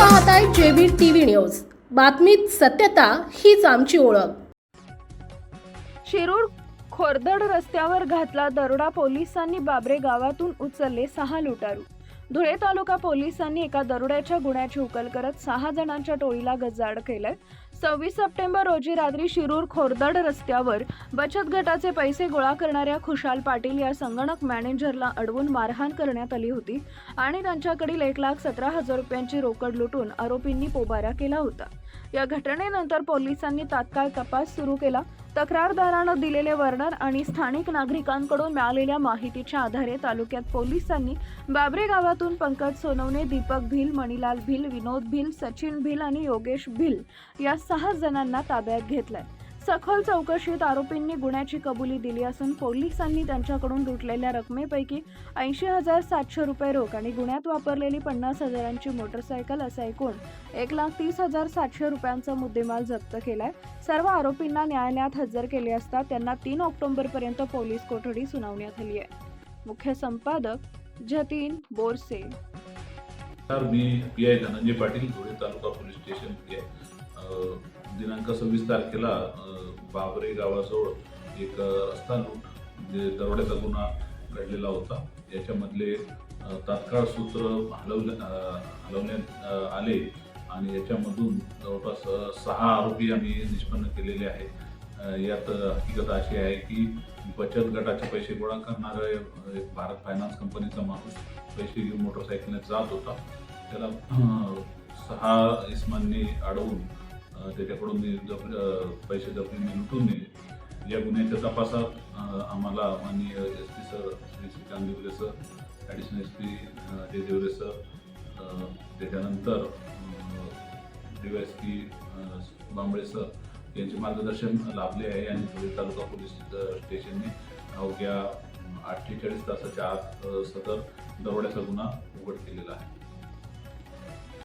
पाहताय JB TV news. बातमीत सत्यता हीच आमची ओळख. शिरूर खोरदड रस्त्यावर घातला दरोडा पोलिसांनी बाबरे गावातून उचलले सहा लुटारू. धुळे तालुका पोलिसांनी एका दरोड्याच्या गुन्ह्याची उकल करत सहा जणांच्या टोळीला गजाड केलंय. सव्वीस सप्टेंबर रोजी रात्री शिरूर खोरदड रस्त्यावर बचत गटाचे पैसे गोळा करणाऱ्या खुशाल पाटील या संगणक मॅनेजरला अडवून मारहाण करण्यात आली होती आणि त्यांच्याकडील एक लाख सतरा हजार रुपयांची रोकड लुटून आरोपींनी पोबारा केला होता. या घटनेनंतर पोलिसांनी तात्काळ तपास सुरू केला. तक्रारदारानं दिलेले वर्णन आणि स्थानिक नागरिकांकडून मिळालेल्या माहितीच्या आधारे तालुक्यात पोलिसांनी बाबरे गावातून पंकज सोनवणे दीपक भिल मणिलाल भिल विनोद भिल सचिन भिल आणि योगेश भिल या सहा जणांना ताब्यात घेतलंय. सखोल चौकशीत आरोपींनी गुन्ह्याची कबुली दिली असून पोलिसांनी त्यांच्याकडून लुटलेल्या रकमेपैकी ऐंशी हजार सातशे रुपये रोख आणि गुन्ह्यात वापरलेली पन्नास हजारांची मोटरसायकल असा एकूण एक लाख तीस हजार सातशे रुपयांचा मुद्देमाल जप्त केलाय. सर्व आरोपींना न्यायालयात हजर केले असता त्यांना तीन ऑक्टोबरपर्यंत पोलीस कोठडी सुनावण्यात आली आहे. मुख्य संपादक जतीन बोरसे. मी पी आय धनंजय पाटील धुळे तालुका पोलीस स्टेशन दिनांक सव्वीस तारखेला बाबरे गावाजवळ एक रस्ता लूट जे दरोड्याचा गुन्हा घडलेला होता. याच्यामधले तात्काळ सूत्र हलवले हलवण्यात आले आणि याच्यामधून जवळपास सहा आरोपी आम्ही निष्पन्न केलेले आहेत. यात हकीकत अशी आहे की बचत गटाचे पैसे गोळा करणारा एक भारत फायनान्स कंपनीचा माणूस पैसे घेऊन मोटरसायकलने जात होता. त्याला सहा इस्मांनी अडवून त्याच्याकडून मी जप पैसे जपणीने लुटून नेले. या गुन्ह्याच्या तपासात आम्हाला माननीय S P sir Shri Shrikant Deore sir additional S P J Deore sir त्याच्यानंतर D S P Bambale sir यांचे मार्गदर्शन लाभले आहे आणि धुळे तालुका पोलीस स्टेशनने अवघ्या अठ्ठेचाळीस तासाच्या आत सदर दरोड्याचा गुन्हा उघड केलेला आहे.